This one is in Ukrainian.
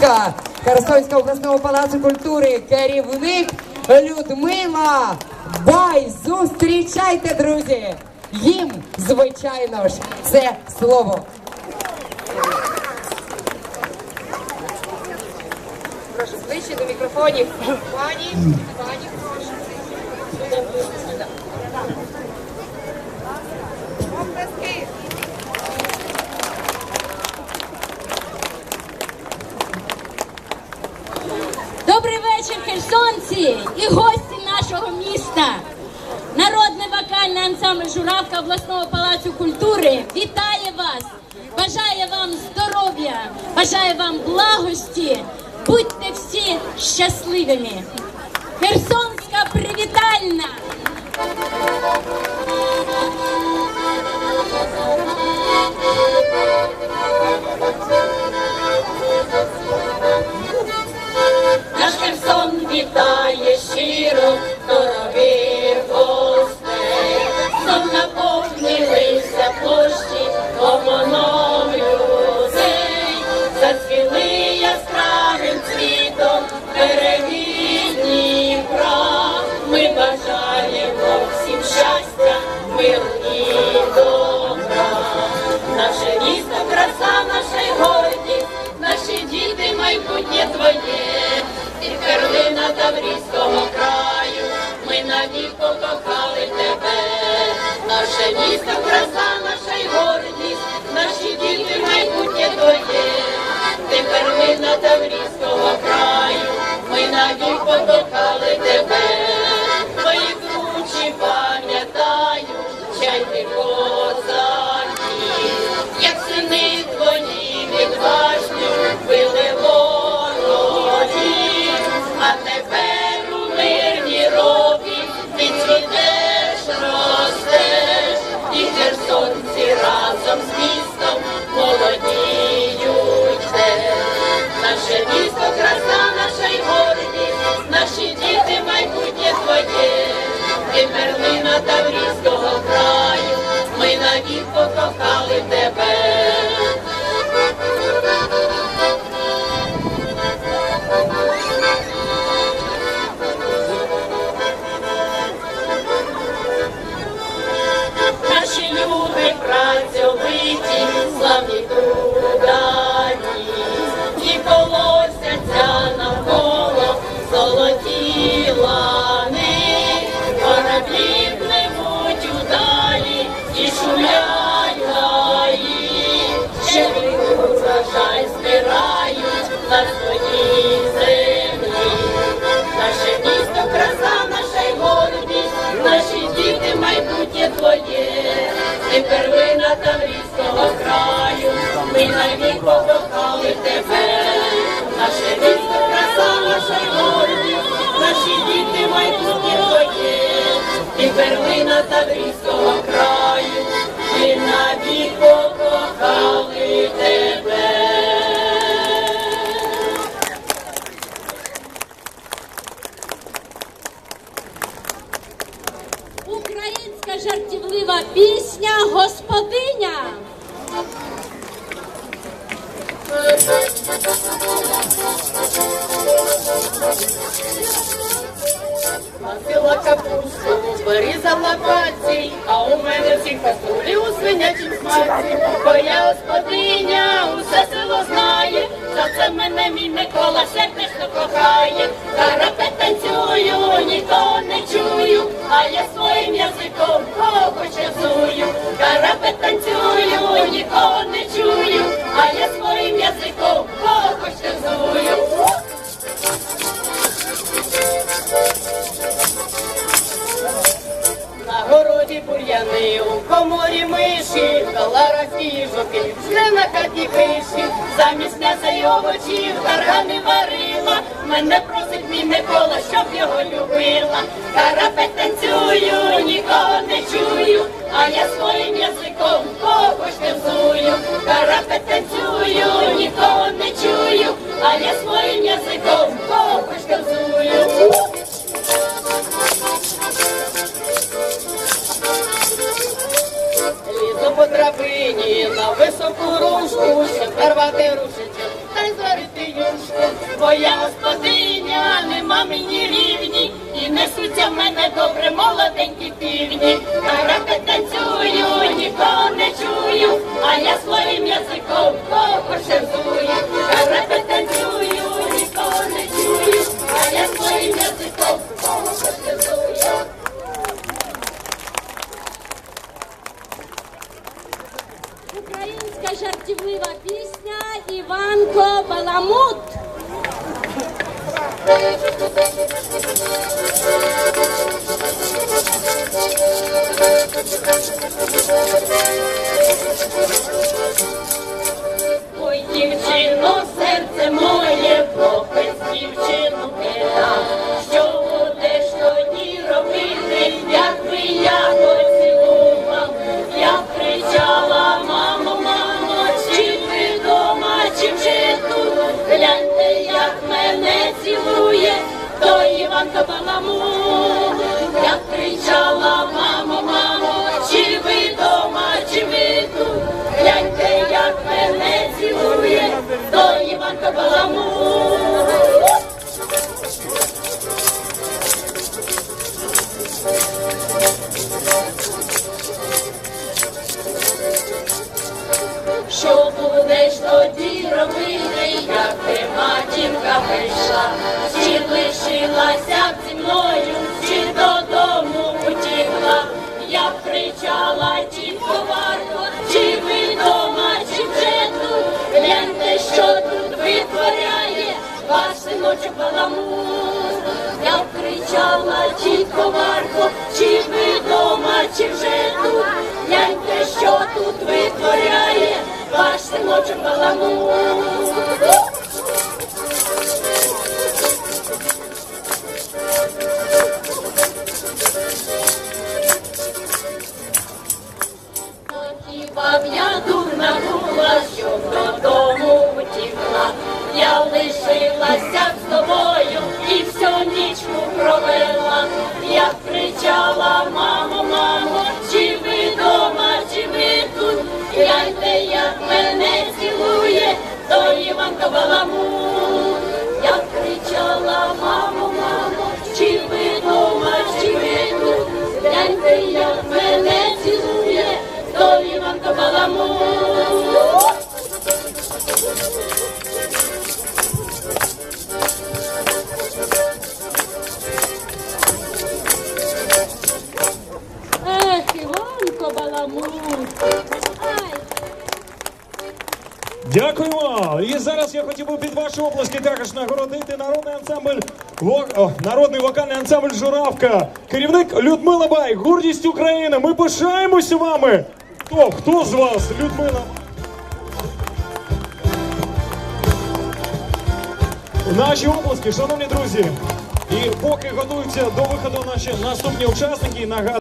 артистка Херсонського обласного палацу культури, керівник Людмила Бай. Зустрічайте, друзі! Їм, звичайно ж, це слово. Прошу ближче до мікрофонів. Пані, пані, прошу. Добрий вечір, херсонці і гості нашого міста. Народний вокальний ансамбль Журавка обласного палацу культури вітає вас, бажає вам здоров'я, бажає вам благості. Будьте всі щасливими. Херсонська Наше місто, краса, наша й гордість, наші діти, майбутнє твоє, і перлина Таврійського краю, ми навік покохали тебе, наше місто, краса, наша й гордість, наші діти, майбутнє твоє, ти перлина Таврійського перлина Таврійського краю, ми навік покохали тебе. Ти первина Таврійського краю, ми навік покохали тебе, наше місто, краса, наша гордість, наші діти, майбутнє твоє, ти первина Таврійського краю, пальці, а у мене всі каструлі у свинячім смаці. Бо я господиня, усе село знає, за це мене мій Микола сердечно кохає. Карапе танцюю, нікого не чую, а я своїм язиком кого почасую. Карапе танцюю, нікого їжаки, жде на хаті криші, замість м'яса й овочів, таргани варила, мене просить мій Микола, щоб його любила. Карапет танцюю, нікого не чую, а я своїм язиком когось танцюю. Карапет танцюю, нікого не чую, а я своїм язиком високу рушку, щоб нарвати рушечок, та й зварити юшку. бо я господиня, Ой, то Іванка кричала, тітко Марко, чи ви дома, чи вже тут, гляньте, що тут витворяє, ваш синочок баламут. То Іванка Баламут. Я кричала, мамо, мамо, чи ви дома, чи ви тут? Гляньте, як мене цілує, то Баламут. Ех, Іванко Баламут. Ай, І зараз я хотів би під ваші оплески також нагородити народний ансамбль о, народний вокальний ансамбль Журавка. Керівник Людмила Бай, гордість України. Ми пишаємося вами. Хто? Хто з вас? Людмила? Наші оплески, шановні друзі. І поки готуються до виходу наші наступні учасники, нагадую.